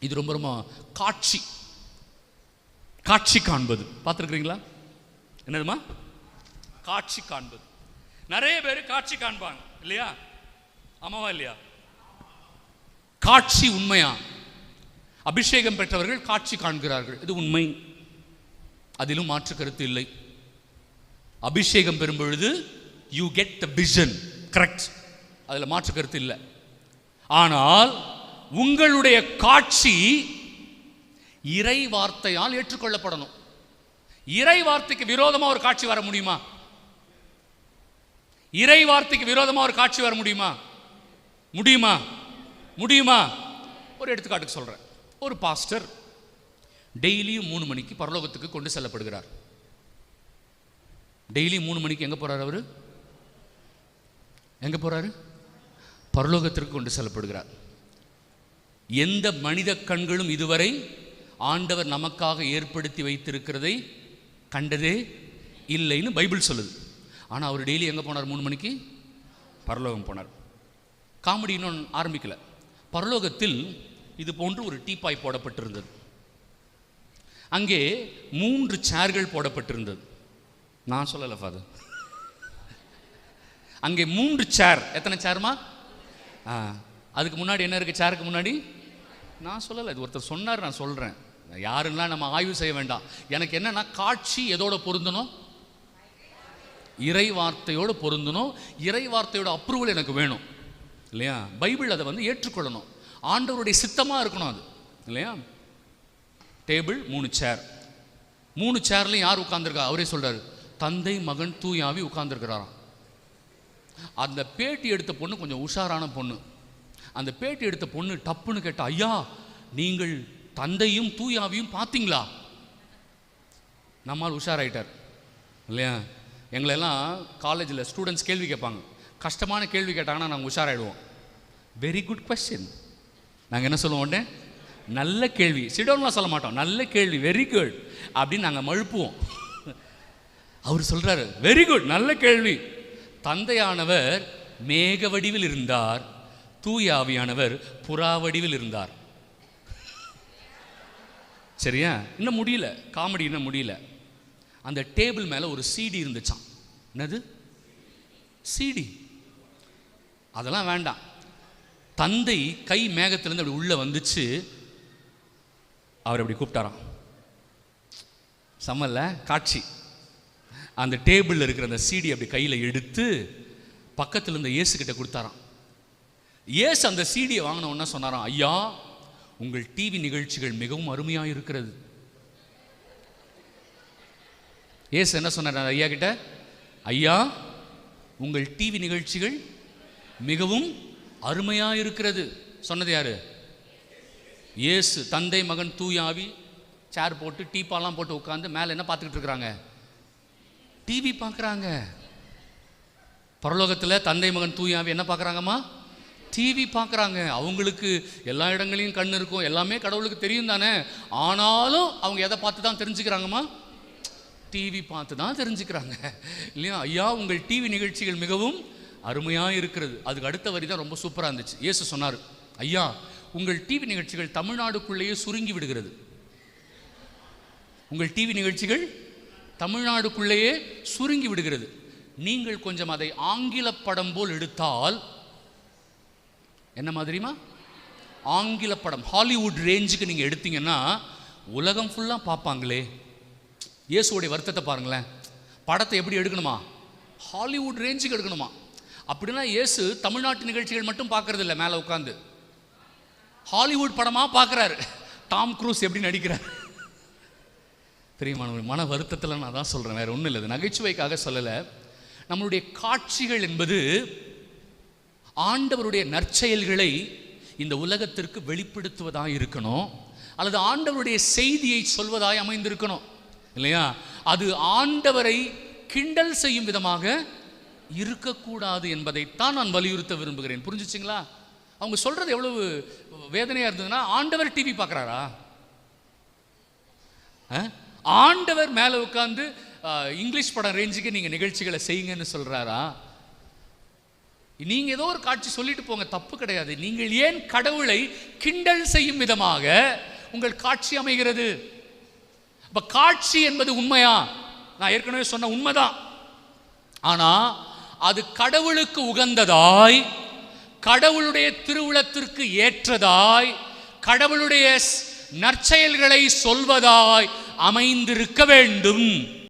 இது ரொம்ப ரொம்ப காட்சி. காட்சி காண்பது. பார்த்துருக்குறீங்களா? என்னதுமா? காட்சி காண்பது. நிறைய பேர் காட்சி காண்பாங்க. இல்லையா? ஆமாவா இல்லையா? காட்சி உண்மையா? அபிஷேகம் பெற்றவர்கள் காட்சி காண்கிறார்கள். இது உண்மை. அதிலும் மாற்று கருத்து இல்லை. அபிஷேகம் பெறும் பொழுது you get the vision correct அதில் மாற்று கருத்து இல்லை. ஆனால் உங்களுடைய காட்சி இறை வார்த்தையால் ஏற்றுக்கொள்ளப்படணும். இறை வார்த்தைக்கு விரோதமாக ஒரு காட்சி வர முடியுமா? இறை வார்த்தைக்கு விரோதமாக ஒரு காட்சி வர முடியுமா? முடியுமா? முடியுமா? ஒரு எடுத்துக்காட்டுக்கு சொல்கிறேன் ஒரு பாஸ்டர் டெய்லியும் மூணு மணிக்கு பரலோகத்துக்கு கொண்டு செல்லப்படுகிறார். டெய்லி மூணு மணிக்கு எங்கே போகிறார் அவர்? எங்கே போகிறாரு பரலோகத்திற்கு கொண்டு செல்லப்படுகிறார். எந்த மனித கண்களும் இதுவரை ஆண்டவர் நமக்காக ஏற்படுத்தி வைத்திருக்கிறதை கண்டதே இல்லைன்னு பைபிள் சொல்லுது. ஆனால் அவர் டெய்லி எங்கே போனார் மூணு மணிக்கு? பரலோகம் போனார். காமெடி இன்னும் ஆரம்பிக்கல. பரலோகத்தில் இது போன்று ஒரு டீப்பாய் போடப்பட்டிருந்தது. அங்கே மூன்று சேர்கள் போடப்பட்டிருந்தது. நான் சொல்லலை ஃபாதர் அங்கே மூன்று சேர். எத்தனை சேர்மா? ஆ அதுக்கு முன்னாடி என்ன இருக்குது சேருக்கு முன்னாடி? நான் சொல்லலை இது ஒருத்தர் சொன்னார் நான் சொல்கிறேன் யாருன்னா நம்ம ஆய்வு செய்ய வேண்டாம். எனக்கு என்னன்னா காட்சி எதோட பொருந்தணும்? இறை வார்த்தையோடு பொருந்தணும். இறை வார்த்தையோட அப்ரூவல் எனக்கு வேணும். இல்லையா? பைபிள் அதை வந்து ஏற்றுக்கொள்ளணும். ஆண்டவருடைய சித்தமாக இருக்கணும் அது. இல்லையா? டேபிள் மூணு சேர் மூணு சேர்லையும் யார் உட்காந்துருக்கா அவரே சொல்றாரு. தந்தை மகன் தூயாவி உட்கார்ந்துருக்கிறாராம். அந்த பேட்டி எடுத்த பொண்ணு கொஞ்சம் உஷாரான பொண்ணு. அந்த பேட்டி எடுத்த பொண்ணு டப்புன்னு கேட்டா ஐயா நீங்கள் தந்தையும் தூயாவையும் பார்த்தீங்களா? நம்மால் உஷாராயிட்டார். இல்லையா? எங்களெல்லாம் காலேஜில் ஸ்டூடெண்ட்ஸ் கேள்வி கேட்பாங்க. கஷ்டமான கேள்வி கேட்டாங்கன்னா நாங்கள் உஷாராயிடுவோம். வெரி குட் கொஸ்டின் நாங்கள் என்ன சொல்லுவோம் உடனே? நல்ல கேள்வி. சிடோன்லாம் சொல்ல மாட்டோம். நல்ல கேள்வி. வெரி குட் அப்படின்னு நாங்கள் மழுப்புவோம். அவர் சொல்கிறாரு வெரி குட் நல்ல கேள்வி. தந்தையானவர் மேக வடிவில் இருந்தார். தூய ஆவியானவர் இருந்தார். சரியா? இன்னும் முடியல. காமெடி இன்னும் முடியல. அந்த டேபிள் மேலே ஒரு சீடி இருந்துச்சாம். என்னது? சீடி அதெல்லாம் வேண்டாம். தந்தை கை மேகத்திலேருந்து அப்படி உள்ளே வந்துச்சு. அவர் அப்படி கூப்பிட்டாராம். சம்மல்ல? காட்சி. அந்த டேபிளில் இருக்கிற அந்த சீடி அப்படி கையில் எடுத்து பக்கத்தில் இருந்த இயேசுக்கிட்ட கொடுத்தாராம். ஏசு அந்த சீடியை வாங்கின உடனே சொன்னாராம் ஐயா உங்கள் டிவி நிகழ்ச்சிகள் மிகவும் அருமையாக இருக்கிறது. ஏசு என்ன சொன்னார் ஐயா கிட்ட? ஐயா உங்கள் டிவி நிகழ்ச்சிகள் மிகவும் அருமையாக இருக்கிறது. சொன்னது யாரு? ஏசு தந்தை மகன் தூயாவி சேர் போட்டு டீப்பாலாம் போட்டு உட்காந்து மேலே என்ன பார்த்துக்கிட்டு இருக்கிறாங்க? டிவி பார்க்குறாங்க. பரலோகத்தில் தந்தை மகன் தூயாவி என்ன பார்க்குறாங்கம்மா? டிவி பார்க்குறாங்க. அவங்களுக்கு எல்லா இடங்களையும் கண் இருக்கும். எல்லாமே கடவுளுக்கு தெரியும் தானே? ஆனாலும் அவங்க எதை பார்த்து தான் தெரிஞ்சுக்கிறாங்கம்மா? டிவி பார்த்து தான் தெரிஞ்சுக்கிறாங்க. இல்லையா? ஐயா உங்கள் டிவி நிகழ்ச்சிகள் மிகவும் அருமையாக இருக்கிறது. அதுக்கு அடுத்த வரி தான் ரொம்ப சூப்பராக இருந்துச்சு. இயேசு சொன்னார் ஐயா உங்கள் டிவி நிகழ்ச்சிகள் தமிழ்நாடுக்குள்ளேயே சுருங்கி விடுகிறது. உங்கள் டிவி நிகழ்ச்சிகள் தமிழ்நாடுக்குள்ளேயே சுருங்கி விடுகிறது. நீங்கள் கொஞ்சம் அதை ஆங்கில படம் போல் எடுத்தால் என்ன மாதிரிமா ஆங்கில படம் ஹாலிவுட் ரேஞ்சுக்கு நீங்கள் எடுத்தீங்கன்னா உலகம் ஃபுல்லாக பார்ப்பாங்களே. இயேசுவோடைய வருத்தத்தை பாருங்களேன். படத்தை எப்படி எடுக்கணுமா? ஹாலிவுட் ரேஞ்சுக்கு எடுக்கணுமா? அப்படின்னா இயேசு தமிழ்நாட்டு நிகழ்ச்சிகள் மட்டும் பார்க்கறது இல்லை மேலே உட்காந்து ஹாலிவுட் படமாக பார்க்குறாரு. டாம் க்ரூஸ் எப்படி நடிக்கிறார்? தெரியுமா மன வருத்தத்தில் நான் தான் சொல்கிறேன் வேறு ஒன்றும் இல்லை. நகைச்சுவைக்காக சொல்லலை. நம்மளுடைய காட்சிகள் என்பது ஆண்டவருடைய நற்செயல்களை இந்த உலகத்திற்கு வெளிப்படுத்துவதாக இருக்கணும் அல்லது ஆண்டவருடைய செய்தியை சொல்வதாய் அமைந்திருக்கணும் இல்லையா? அது ஆண்டவரை கிண்டல் செய்யும் விதமாக இருக்கக்கூடாது என்பதைத்தான் நான் வலியுறுத்த விரும்புகிறேன். புரிஞ்சுச்சிங்களா? அவங்க சொல்றது எவ்வளவு வேதனையா இருந்ததுன்னா ஆண்டவர் டிவி பார்க்குறாரா? ஆண்டவர் மேலே உட்காந்து இங்கிலீஷ் படம் ரேஞ்சுக்கு நீங்கள் நிகழ்ச்சிகளை செய்யுங்கன்னு சொல்கிறாரா நீங்கள் ஏதோ ஒரு காட்சி சொல்லிட்டு போங்க தப்பு கிடையாது. நீங்கள் ஏன் கடவுளை கிண்டல் செய்யும் விதமாக உங்கள் காட்சி அமைகிறது? இப்போ காட்சி என்பது உண்மையா? நான் ஏற்கனவே சொன்ன உண்மைதான். ஆனால் அது கடவுளுக்கு உகந்ததாய் கடவுளுடைய திருவுளத்திற்கு ஏற்றதாய் கடவுளுடைய நற்செயல்களை சொல்வதாய் அமைந்திருக்க வேண்டும்.